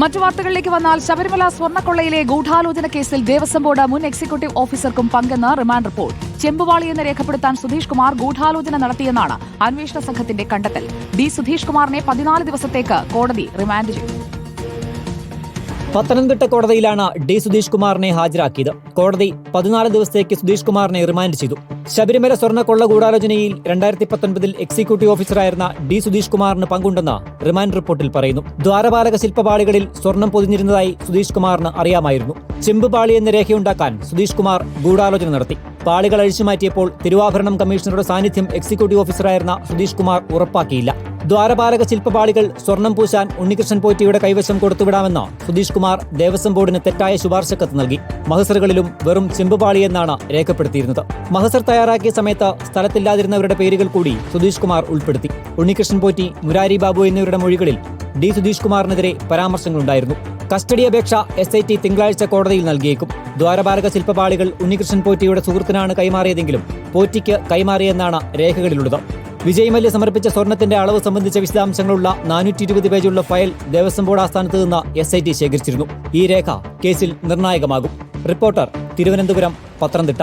മറ്റു വാർത്തകളിലേക്ക് വന്നാൽ ശബരിമല സ്വർണക്കൊള്ളയിലെ ഗൂഢാലോചന കേസിൽ ദേവസ്വം ബോർഡ് മുൻ എക്സിക്യൂട്ടീവ് ഓഫീസർക്കും പങ്കെന്ന് റിമാൻഡ് റിപ്പോർട്ട്. ചെമ്പുവാളി എന്ന് രേഖപ്പെടുത്താൻ സുധീഷ് കുമാർ ഗൂഢാലോചന നടത്തിയെന്നാണ് അന്വേഷണ സംഘത്തിന്റെ കണ്ടെത്തൽ. ഡി സുധീഷ് കുമാറിനെ പതിനാല് ദിവസത്തേക്ക് കോടതി റിമാൻഡ് ചെയ്തു. പത്തനംതിട്ട കോടതിയിലാണ് ഡി സുധീഷ് കുമാറിനെ ഹാജരാക്കിയത്. കോടതി പതിനാല് ദിവസത്തേക്ക് സുധീഷ് കുമാറിനെ റിമാൻഡ് ചെയ്തു. ശബരിമല സ്വർണ കൊള്ള ഗൂഢാലോചനയിൽ രണ്ടായിരത്തി പത്തൊൻപതിൽ എക്സിക്യൂട്ടീവ് ഓഫീസറായിരുന്ന ഡി സുധീഷ് കുമാറിന് പങ്കുണ്ടെന്ന് റിമാൻഡ് റിപ്പോർട്ടിൽ പറയുന്നു. ദ്വാരപാലക ശില്പപാളികളിൽ സ്വർണം പൊതിഞ്ഞിരുന്നതായി സുധീഷ് കുമാറിന് അറിയാമായിരുന്നു. ചെമ്പ് പാളി എന്ന രേഖയുണ്ടാക്കാൻ സുധീഷ് കുമാർ ഗൂഢാലോചന നടത്തി. പാളികൾ അഴിച്ചുമാറ്റിയപ്പോൾ തിരുവാഭരണം കമ്മീഷണറുടെ സാന്നിധ്യം എക്സിക്യൂട്ടീവ് ഓഫീസറായിരുന്ന സുധീഷ് കുമാർ ഉറപ്പാക്കിയില്ല. ദ്വാരപാലക ശില്പപാളികൾ സ്വർണം പൂശാൻ ഉണ്ണികൃഷ്ണൻ പോറ്റിയുടെ കൈവശം കൊടുത്തുവിടാമെന്ന് സുധീഷ് കുമാർ ദേവസ്വം ബോർഡിന് തെറ്റായ ശുപാർശ കത്ത് നൽകി. മഹസറുകളിലും വെറും ചെമ്പുപാളിയെന്നാണ് രേഖപ്പെടുത്തിയിരുന്നത്. മഹസർ തയ്യാറാക്കിയ സമയത്ത് സ്ഥലത്തില്ലാതിരുന്നവരുടെ പേരുകൾ കൂടി സുധീഷ് കുമാർ ഉൾപ്പെടുത്തി. ഉണ്ണികൃഷ്ണൻ പോറ്റി മുരാരി ബാബു എന്നിവരുടെ മൊഴികളിൽ ഡി സുധീഷ് കുമാറിനെതിരെ പരാമർശങ്ങളുണ്ടായിരുന്നു. കസ്റ്റഡി അപേക്ഷ എസ് ഐ ടി തിങ്കളാഴ്ച കോടതിയിൽ നൽകിയേക്കും. ദ്വാരപാലക ശില്പപാളികൾ ഉണ്ണികൃഷ്ണൻ പോറ്റിയുടെ സുഹൃത്തിനാണ് കൈമാറിയതെങ്കിലും പോറ്റിക്ക് കൈമാറിയെന്നാണ് രേഖകളിലുള്ളത്. വിജയ് മല്യ സമർപ്പിച്ച സ്വർണത്തിന്റെ അളവ് സംബന്ധിച്ച വിശദാംശങ്ങളുള്ള നാനൂറ്റി ഇരുപത് പേജുള്ള ഫയൽ ദേവസ്വം ബോർഡ് ആസ്ഥാനത്ത് നിന്ന് എസ് ഐ ടി ശേഖരിച്ചിരുന്നു. ഈ രേഖ കേസിൽ നിർണായകമാകും. റിപ്പോർട്ടർ തിരുവനന്തപുരം പത്തനംതിട്ട.